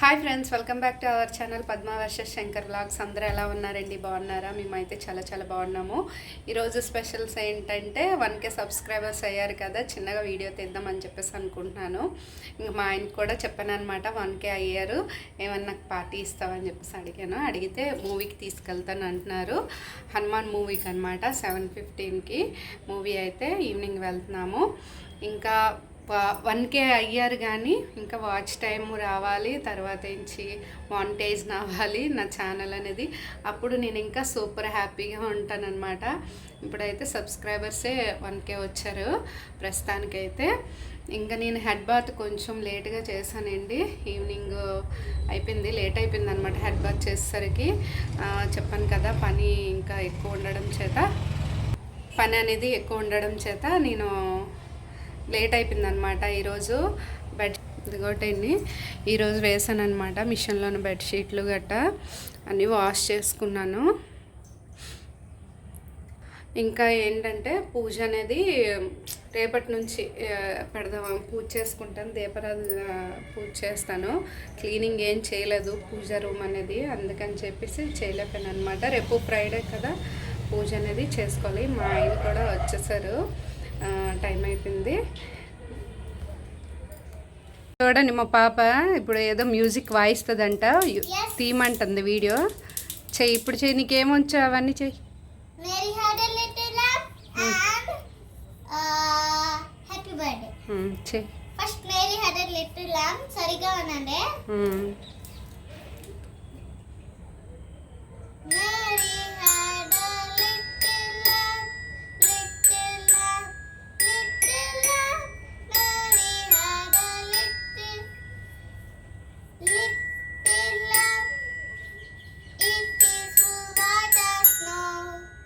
Hi friends welcome back to our channel Padma Shankar blogs అందరూ ఎలా ఉన్నారండి? బాగున్నారా? మేమైతే చాలా చాలా బాగున్నాము. ఈరోజు స్పెషల్స్ ఏంటంటే వన్ కే సబ్స్క్రైబర్స్ అయ్యారు కదా చిన్నగా వీడియో తీద్దామని చెప్పేసి అనుకుంటున్నాను. ఇంకా మా ఆయనకు కూడా చెప్పాను అనమాట వన్ కే అయ్యారు ఏమన్నా నాకు పార్టీ ఇస్తామని చెప్పేసి అడిగాను. అడిగితే మూవీకి తీసుకెళ్తాను అంటున్నారు. హనుమాన్ మూవీకి అనమాట సెవెన్ ఫిఫ్టీన్కి మూవీ అయితే ఈవినింగ్ వెళ్తున్నాము. ఇంకా వన్ కే అయ్యారు కానీ ఇంకా వాచ్ టైం రావాలి తర్వాత ఇచ్చి మానిటైజ్ అవ్వాలి నా ఛానల్ అనేది. అప్పుడు నేను ఇంకా సూపర్ హ్యాపీగా ఉంటానన్నమాట. ఇప్పుడైతే సబ్స్క్రైబర్సే వన్ కే వచ్చారు ప్రస్తుతానికైతే. ఇంకా నేను హెడ్ బాత్ కొంచెం లేట్గా చేశానండి. ఈవినింగ్ అయిపోయింది లేట్ అయిపోయింది అనమాట హెడ్ బాత్ చేసేసరికి చెప్పాను కదా పని ఇంకా ఎక్కువ ఉండడం చేత. పని అనేది ఎక్కువ ఉండడం చేత నేను లేట్ అయిపోయింది అనమాట ఈరోజు బెడ్ ఇదిగోటండి ఈరోజు వేసాను అనమాట మిషన్లోని బెడ్షీట్లు గట్ట. అన్నీ వాష్ చేసుకున్నాను. ఇంకా ఏంటంటే పూజ అనేది రేపటి నుంచి పెడదాం పూజ చేసుకుంటాను. దీపారాధన పూజ చేస్తాను. క్లీనింగ్ ఏం చేయలేదు పూజ రూమ్ అనేది. అందుకని చెప్పేసి చేయలేకపోయాను అనమాట రేపు ఫ్రైడే కదా పూజ అనేది చేసుకోవాలి. మా ఆయన కూడా వచ్చేసారు. టైం అయిపోయింది. చూడండి మా పాప ఇప్పుడు ఏదో మ్యూజిక్ వాయిస్తుందంట. తీయమంటుంది వీడియో. చెయ్యి ఇప్పుడు చెయ్యి నీకేమొచ్చా అవన్నీ చెయ్యి a little lamb and uh, happy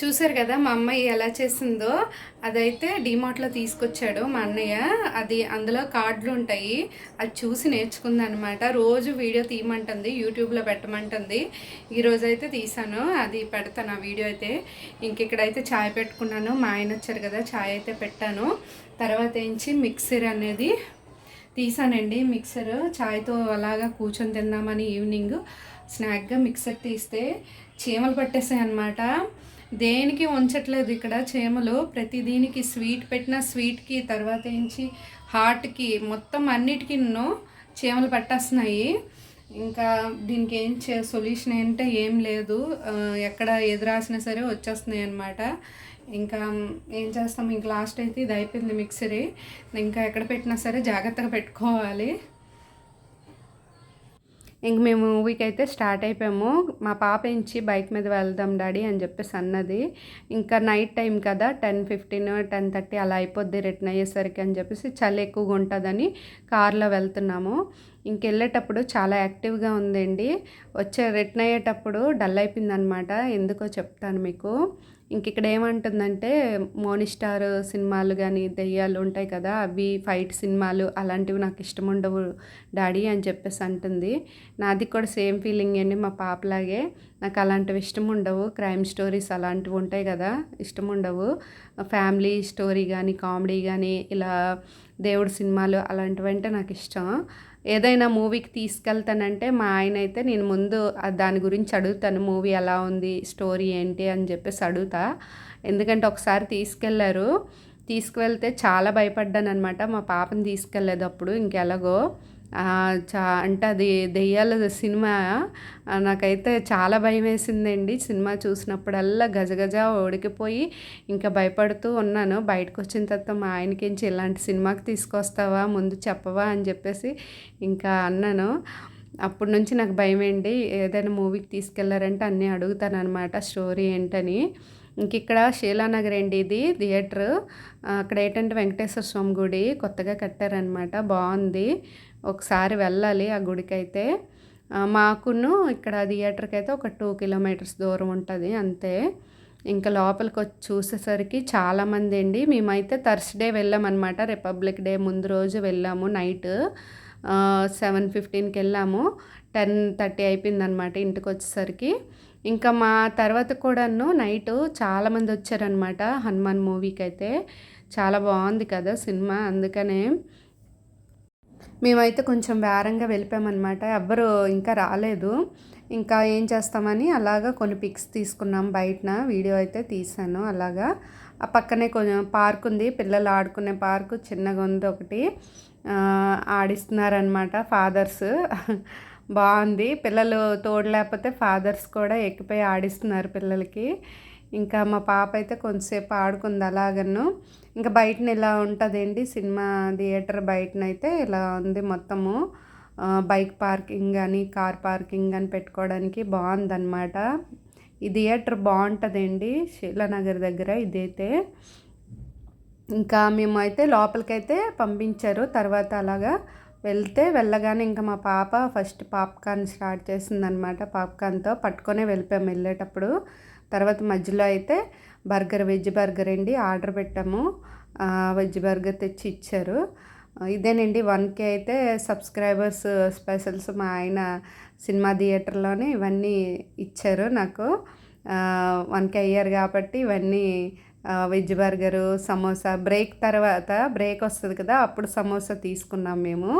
చూసారు కదా మా అమ్మాయి ఎలా చేసిందో? అదైతే డిమార్ట్లో తీసుకొచ్చాడు మా అన్నయ్య. అది అందులో కార్డులు ఉంటాయి. అది చూసి నేర్చుకుంది అనమాట రోజు వీడియో తీయమంటుంది యూట్యూబ్లో పెట్టమంటుంది. ఈరోజు అయితే తీసాను. అది పెడతాను ఆ వీడియో అయితే. ఇంక ఇక్కడైతే ఛాయ్ పెట్టుకున్నాను. మా ఆయన వచ్చారు కదా ఛాయ్ అయితే పెట్టాను. తర్వాత ఏంచి మిక్సర్ అనేది తీసానండి. మిక్సర్ చాయ్తో అలాగా కూర్చొని తిందామని ఈవినింగ్ స్నాక్గా మిక్సర్ తీస్తే చీమలు పట్టేసాయి అనమాట దేనికి ఉంచట్లేదు ఇక్కడ చేమలు? ప్రతి దీనికి స్వీట్ పెట్టిన స్వీట్కి తర్వాత ఏంచి హార్ట్కి మొత్తం అన్నిటికీ చీమలు పట్టేస్తున్నాయి. ఇంకా దీనికి ఏం చే సొల్యూషన్ ఏంటంటే ఏం లేదు. ఎక్కడ ఎదురాసినా సరే వచ్చేస్తున్నాయి అనమాట ఇంకా ఏం చేస్తాం? ఇంక లాస్ట్ అయితే ఇది అయిపోయింది మిక్సరీ. ఇంకా ఎక్కడ పెట్టినా సరే జాగ్రత్తగా పెట్టుకోవాలి. ఇంక మేము మూవీకి అయితే స్టార్ట్ అయిపోయాము. మా పాప ఇంచి బైక్ మీద వెళ్దాం డాడీ అని చెప్పేసి అన్నది. ఇంకా నైట్ టైం కదా టెన్ ఫిఫ్టీన్ టెన్ థర్టీ అలా అయిపోద్ది రిటర్న్ అయ్యేసరికి అని చెప్పేసి చలి ఎక్కువగా ఉంటుందని కార్లో వెళ్తున్నాము. ఇంకెళ్ళేటప్పుడు చాలా యాక్టివ్గా ఉందండి. వచ్చే రిటర్న్ అయ్యేటప్పుడు డల్ అయిపోయిందనమాట. ఎందుకో చెప్తాను మీకు. ఇంక ఇక్కడ ఏమంటుందంటే మోనిస్టార్ సినిమాలు కానీ దెయ్యాలు ఉంటాయి కదా అవి ఫైట్ సినిమాలు అలాంటివి నాకు ఇష్టం ఉండవు డాడీ అని చెప్పేసి అంటుంది. నాది కూడా సేమ్ ఫీలింగ్ అండి మా పాపలాగే. నాకు అలాంటివి ఇష్టం ఉండవు. క్రైమ్ స్టోరీస్ అలాంటివి ఉంటాయి కదా ఇష్టం ఉండవు. ఫ్యామిలీ స్టోరీ కానీ కామెడీ కానీ ఇలా దేవుడు సినిమాలు అలాంటివి అంటే నాకు ఇష్టం. ఏదైనా మూవీకి తీసుకెళ్తానంటే మా ఆయన అయితే నేను ముందు దాని గురించి అడుగుతాను మూవీ ఎలా ఉంది స్టోరీ ఏంటి? అని చెప్పేసి అడుగుతా. ఎందుకంటే ఒకసారి తీసుకెళ్ళారు. తీసుకువెళ్తే చాలా భయపడ్డాను అనమాట మా పాపని తీసుకెళ్ళలేదు అప్పుడు ఇంకెలాగో. చా అంటే అది దెయ్యాల సినిమా. నాకైతే చాలా భయం వేసిందండి సినిమా చూసినప్పుడల్లా గజగజ ఓడికిపోయి ఇంకా భయపడుతూ ఉన్నాను. బయటకు వచ్చిన తర్వాత మా ఆయనకించి ఇలాంటి సినిమాకి తీసుకొస్తావా? ముందు చెప్పవా? అని చెప్పేసి ఇంకా అన్నాను. అప్పటి నుంచి నాకు భయం ఏంటి ఏదైనా మూవీకి తీసుకెళ్ళారంటే అన్నీ అడుగుతాను అనమాట స్టోరీ ఏంటని. ఇంక ఇక్కడ శీలానగర్ అండి ఇది థియేటర్. అక్కడ ఏంటంటే వెంకటేశ్వర స్వామి గుడి కొత్తగా కట్టారనమాట బాగుంది. ఒకసారి వెళ్ళాలి ఆ గుడికైతే. మాకును ఇక్కడ థియేటర్కి అయితే ఒక టూ కిలోమీటర్స్ దూరం ఉంటుంది అంతే. ఇంకా లోపలికి వచ్చి చూసేసరికి చాలామంది అండి. మేమైతే థర్స్డే వెళ్ళామన్నమాట. రిపబ్లిక్ డే ముందు రోజు వెళ్ళాము నైట్. సెవెన్ ఫిఫ్టీన్కి వెళ్ళాము. టెన్ థర్టీ అయిపోయిందనమాట ఇంటికి వచ్చేసరికి ఇంకా మా తర్వాత కూడాను నైట్ చాలామంది వచ్చారనమాట హనుమాన్ మూవీకి అయితే చాలా బాగుంది కదా సినిమా అందుకనే మేమైతే కొంచెం వేరంగా వెళ్ళిపోయామన్నమాట. ఎవ్వరు ఇంకా రాలేదు. ఇంకా ఏం చేస్తామని అలాగా కొన్ని పిక్స్ తీసుకున్నాం బయటన వీడియో అయితే తీసాను అలాగా. ఆ పక్కనే కొంచెం పార్క్ ఉంది పిల్లలు ఆడుకునే పార్క్ చిన్నగా ఉంది ఒకటి. ఆడిస్తున్నారనమాట ఫాదర్స్. బాగుంది. పిల్లలు తోడు లేకపోతే ఫాదర్స్ కూడా ఎక్కిపోయి ఆడిస్తున్నారు పిల్లలకి. ఇంకా మా పాప అయితే కొంతసేపు ఆడుకుంది అలాగను ఇంకా బయటన ఇలా ఉంటుందండి సినిమా థియేటర్ బయటనైతే ఇలా ఉంది మొత్తము. బైక్ పార్కింగ్ కానీ కార్ పార్కింగ్ అని పెట్టుకోవడానికి బాగుందన్నమాట. ఈ థియేటర్ బాగుంటుందండి శీలానగర్ దగ్గర ఇదైతే. ఇంకా మేము అయితే లోపలికైతే పంపించారు. తర్వాత అలాగా వెళ్తే వెళ్ళగానే ఇంకా మా పాప ఫస్ట్ పాప్కార్న్ స్టార్ట్ చేసిందనమాట. పాప్కార్న్తో పట్టుకొనే వెళ్ళిపోయాము వెళ్ళేటప్పుడు. తర్వాత మధ్యలో అయితే బర్గర్ వెజ్ బర్గర్ అండి ఆర్డర్ పెట్టాము. వెజ్ బర్గర్ తెచ్చి ఇచ్చారు. ఇదేనండి వన్కే అయితే సబ్స్క్రైబర్స్ స్పెషల్స్ మా ఆయన సినిమా థియేటర్లోనే ఇవన్నీ ఇచ్చారు నాకు. వన్కే అయ్యారు కాబట్టి ఇవన్నీ వెజ్ బర్గరు సమోసా బ్రేక్ తర్వాత బ్రేక్ వస్తుంది కదా అప్పుడు సమోసా తీసుకున్నాం మేము.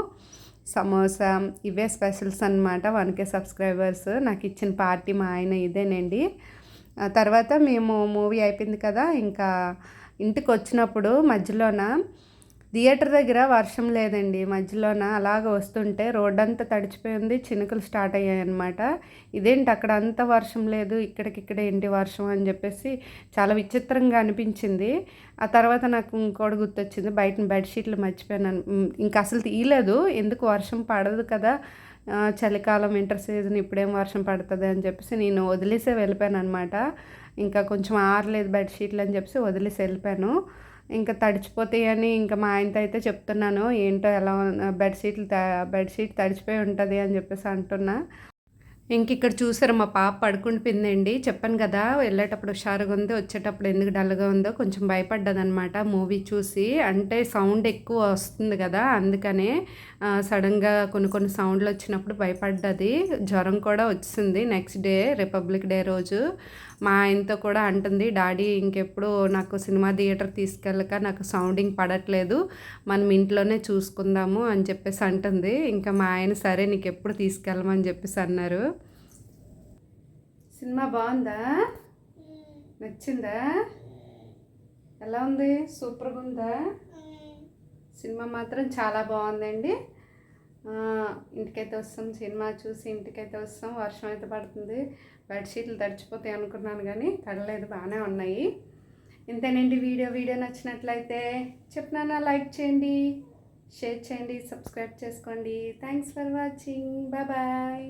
సమోసా ఇవే స్పెషల్స్ అనమాట వన్కే సబ్స్క్రైబర్స్. నాకు ఇచ్చిన పార్టీ మా ఆయన ఇదేనండి. తర్వాత మేము మూవీ అయిపోయింది కదా ఇంకా ఇంటికి వచ్చినప్పుడు మధ్యలోన థియేటర్ దగ్గర వర్షం లేదండి. మధ్యలోన? అలాగ వస్తుంటే రోడ్ అంతా తడిచిపోయింది చినుకులు స్టార్ట్ అయ్యాయి అనమాట ఇదేంటి అక్కడ అంత వర్షం లేదు? ఇక్కడికిక్కడ ఏంటి వర్షం అని చెప్పేసి చాలా విచిత్రంగా అనిపించింది. ఆ తర్వాత నాకు ఇంకోటి గుర్తొచ్చింది. బయట బెడ్షీట్లు మర్చిపోయాను. ఇంకా అసలు తీయలేదు. ఎందుకు వర్షం పడదు కదా? చలికాలం వింటర్ సీజన్ ఇప్పుడేం వర్షం పడుతుంది అని చెప్పేసి నేను వదిలేసే వెళ్ళిపోయాను అనమాట ఇంకా కొంచెం ఆరలేదు బెడ్షీట్లు అని చెప్పేసి వదిలేసి వెళ్ళిపోయాను. ఇంకా తడిచిపోతాయని ఇంకా మా ఆయనతో అయితే చెప్తున్నాను ఏంటో ఎలా బెడ్షీట్లు త- బెడ్షీట్ తడిచిపోయి ఉంటుంది అని చెప్పేసి అంటున్నా. ఇంక ఇక్కడ చూసారు మా పాప పడుకుండిపోయిందండి చెప్పాను కదా వెళ్ళేటప్పుడు హుషారుగా ఉంది వచ్చేటప్పుడు ఎందుకు డల్గా ఉందో కొంచెం భయపడ్డదనమాట మూవీ చూసి. అంటే సౌండ్ ఎక్కువ వస్తుంది కదా అందుకనే సడన్గా కొన్ని కొన్ని సౌండ్లు వచ్చినప్పుడు భయపడ్డది. జ్వరం కూడా వచ్చింది నెక్స్ట్ డే రిపబ్లిక్ డే రోజు. మా ఆయనతో కూడా అంటుంది డాడీ ఇంకెప్పుడు నాకు సినిమా థియేటర్ తీసుకెళ్ళక నాకు సౌండింగ్ పడట్లేదు. మనం ఇంట్లోనే చూసుకుందాము అని చెప్పేసి అంటుంది. ఇంకా మా ఆయన సరే నీకు ఎప్పుడు తీసుకెళ్ళమని చెప్పేసి అన్నారు. సినిమా బాగుందా? నచ్చిందా? ఎలా ఉంది? సూపర్గా ఉందా? సినిమా మాత్రం చాలా బాగుందండి. ఇంటికైతే వస్తాం. సినిమా చూసి ఇంటికైతే వస్తాం. వర్షం అయితే పడుతుంది. బెడ్షీట్లు తడిచిపోతాయి అనుకున్నాను కానీ తడలేదు. బాగానే ఉన్నాయి. ఇంతేనండి వీడియో. వీడియో నచ్చినట్లయితే చెప్పినా లైక్ చేయండి షేర్ చేయండి సబ్స్క్రైబ్ చేసుకోండి. Thanks for watching. బాయ్.